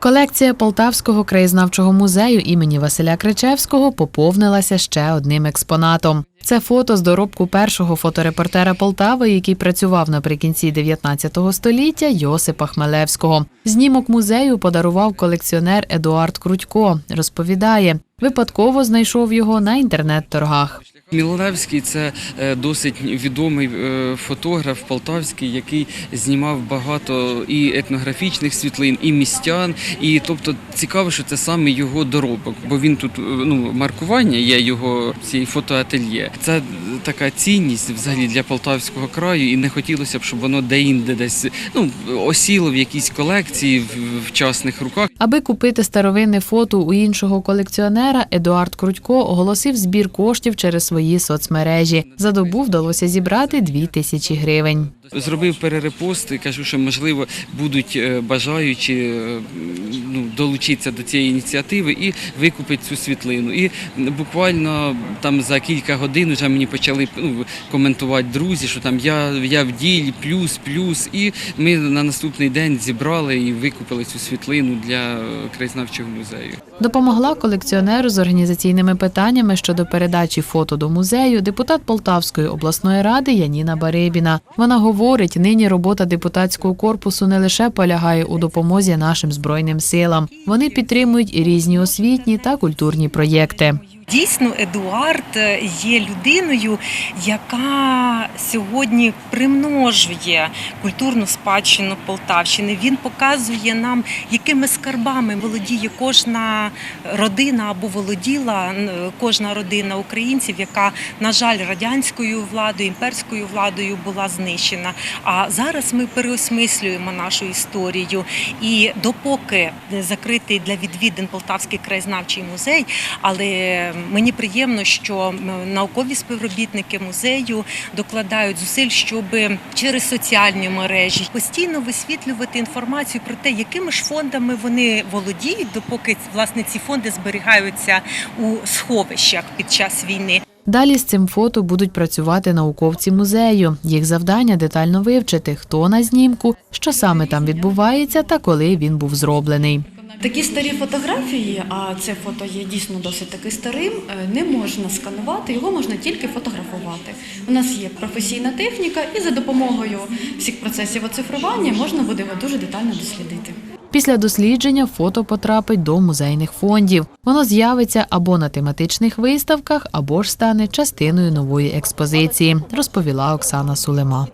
Колекція Полтавського краєзнавчого музею імені Василя Кричевського поповнилася ще одним експонатом. Це фото з доробку першого фоторепортера Полтави, який працював наприкінці 19 століття Йосипа Хмелевського. Знімок музею подарував колекціонер Едуард Крутько. Розповідає, випадково знайшов його на інтернет-торгах. Міланевський це е, досить відомий е, фотограф полтавський, який знімав багато і етнографічних світлин, і містян. І тобто цікаво, що це саме його доробок, бо він тут е, ну маркування є його цієї фотоательє. Це така цінність взагалі для полтавського краю, і не хотілося б, щоб воно деінде десь ну осіло в якійсь колекції в вчасних руках. Аби купити старовинне фото у іншого колекціонера, Едуард Крутько оголосив збір коштів через свої соцмережі. За добу вдалося зібрати дві тисячі гривень. Зробив перерепост і кажу, що можливо будуть е, бажаючі е, ну, долучитися до цієї ініціативи і викупити цю світлину. І буквально там за кілька годин вже мені почали ну, коментувати друзі, що там я, я в ділі, плюс, плюс. І ми на наступний день зібрали і викупили цю світлину для е, краєзнавчого музею. Допомогла колекціонеру з організаційними питаннями щодо передачі фото до музею депутат Полтавської обласної ради Яніна Барибіна. Вона говорить, нині робота депутатського корпусу не лише полягає у допомозі нашим збройним силам. Вони підтримують і різні освітні та культурні проєкти. Дійсно, Едуард є людиною, яка сьогодні примножує культурну спадщину Полтавщини. Він показує нам, якими скарбами володіє кожна родина або володіла кожна родина українців, яка, на жаль, радянською владою, імперською владою була знищена. А зараз ми переосмислюємо нашу історію. І допоки закритий для відвідин Полтавський краєзнавчий музей, але мені приємно, що наукові співробітники музею докладають зусиль, щоб через соціальні мережі постійно висвітлювати інформацію про те, якими ж фондами вони володіють, допоки власне ці фонди зберігаються у сховищах під час війни. Далі з цим фото будуть працювати науковці музею. Їх завдання детально вивчити, хто на знімку, що саме там відбувається та коли він був зроблений. Такі старі фотографії, а це фото є дійсно досить таки старим, е, не можна сканувати, його можна тільки фотографувати. У нас є професійна техніка, і за допомогою всіх процесів оцифрування можна буде його дуже детально дослідити. Після дослідження фото потрапить до музейних фондів. Воно з'явиться або на тематичних виставках, або ж стане частиною нової експозиції, розповіла Оксана Сулема.